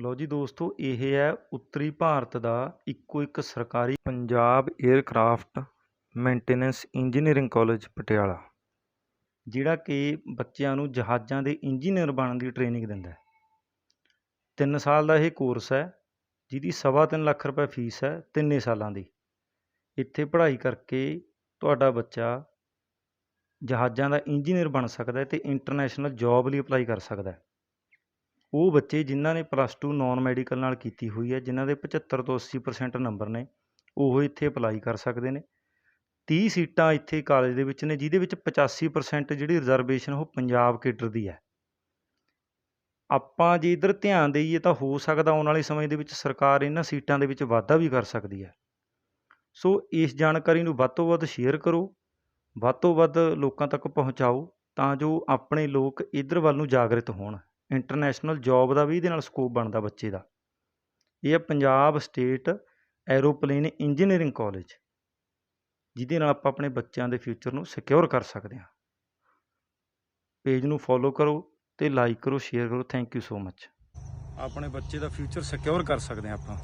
ਲਓ ਜੀ ਦੋਸਤੋ, ਇਹ ਹੈ ਉੱਤਰੀ ਭਾਰਤ ਦਾ ਇੱਕੋ ਇੱਕ ਸਰਕਾਰੀ Punjab aircraft maintenance engineering college, Patiala, ਜਿਹੜਾ ਕਿ ਬੱਚਿਆਂ ਨੂੰ ਜਹਾਜ਼ਾਂ ਦੇ ਇੰਜੀਨੀਅਰ ਬਣਨ ਦੀ ਟ੍ਰੇਨਿੰਗ ਦਿੰਦਾ ਹੈ। ਤਿੰਨ ਸਾਲ ਦਾ ਇਹ ਕੋਰਸ ਹੈ, ਜਿਹਦੀ ਸਵਾ ਤਿੰਨ ਲੱਖ ਰੁਪਏ ਫੀਸ ਹੈ ਤਿੰਨੇ ਸਾਲਾਂ ਦੀ। ਇੱਥੇ ਪੜ੍ਹਾਈ ਕਰਕੇ ਤੁਹਾਡਾ ਬੱਚਾ ਜਹਾਜ਼ਾਂ ਦਾ ਇੰਜੀਨੀਅਰ ਬਣ ਸਕਦਾ ਹੈ ਅਤੇ ਇੰਟਰਨੈਸ਼ਨਲ ਜੋਬ ਲਈ ਅਪਲਾਈ ਕਰ ਸਕਦਾ ਹੈ। ਉਹ ਬੱਚੇ ਜਿਨ੍ਹਾਂ ਨੇ ਪਲੱਸ ਟੂ ਨੋਨ ਮੈਡੀਕਲ ਨਾਲ ਕੀਤੀ ਹੋਈ ਹੈ, ਜਿਨ੍ਹਾਂ ਦੇ ਪਝੱਤਰ ਤੋਂ ਅੱਸੀ ਪਰਸੈਂਟ ਨੰਬਰ ਨੇ, ਉਹ ਇੱਥੇ ਅਪਲਾਈ ਕਰ ਸਕਦੇ ਨੇ। ਤੀਹ ਸੀਟਾਂ ਇੱਥੇ ਕਾਲਜ ਦੇ ਵਿੱਚ ਨੇ, ਜਿਹਦੇ ਵਿੱਚ ਪਚਾਸੀ ਪਰਸੈਂਟ ਜਿਹੜੀ ਰਿਜ਼ਰਵੇਸ਼ਨ ਉਹ ਪੰਜਾਬ ਕੇਡਰ ਦੀ ਹੈ। ਆਪਾਂ ਜੇ ਇੱਧਰ ਧਿਆਨ ਦੇਈਏ ਤਾਂ ਹੋ ਸਕਦਾ ਆਉਣ ਵਾਲੇ ਸਮੇਂ ਦੇ ਵਿੱਚ ਸਰਕਾਰ ਇਹਨਾਂ ਸੀਟਾਂ ਦੇ ਵਿੱਚ ਵਾਧਾ ਵੀ ਕਰ ਸਕਦੀ ਹੈ। ਸੋ ਇਸ ਜਾਣਕਾਰੀ ਨੂੰ ਵੱਧ ਤੋਂ ਵੱਧ ਸ਼ੇਅਰ ਕਰੋ, ਵੱਧ ਤੋਂ ਵੱਧ ਲੋਕਾਂ ਤੱਕ ਪਹੁੰਚਾਓ, ਤਾਂ ਜੋ ਆਪਣੇ ਲੋਕ ਇੱਧਰ ਵੱਲ ਨੂੰ ਜਾਗਰਿਤ ਹੋਣ। ਇੰਟਰਨੈਸ਼ਨਲ ਜੋਬ ਦਾ ਵੀ ਇਹਦੇ ਨਾਲ ਸਕੋਪ ਬਣਦਾ ਬੱਚੇ ਦਾ। ਇਹ ਹੈ Punjab state aeroplane engineering college, ਜਿਹਦੇ ਨਾਲ ਆਪਾਂ ਆਪਣੇ ਬੱਚਿਆਂ ਦੇ ਫਿਊਚਰ ਨੂੰ ਸਿਕਿਉਰ ਕਰ ਸਕਦੇ ਹਾਂ। ਪੇਜ ਨੂੰ ਫੋਲੋ ਕਰੋ ਤੇ ਲਾਈਕ ਕਰੋ, ਸ਼ੇਅਰ ਕਰੋ। Thank you so much. ਆਪਣੇ ਬੱਚੇ ਦਾ ਫਿਊਚਰ ਸਿਕਿਉਰ ਕਰ ਸਕਦੇ ਹਾਂ ਆਪਾਂ।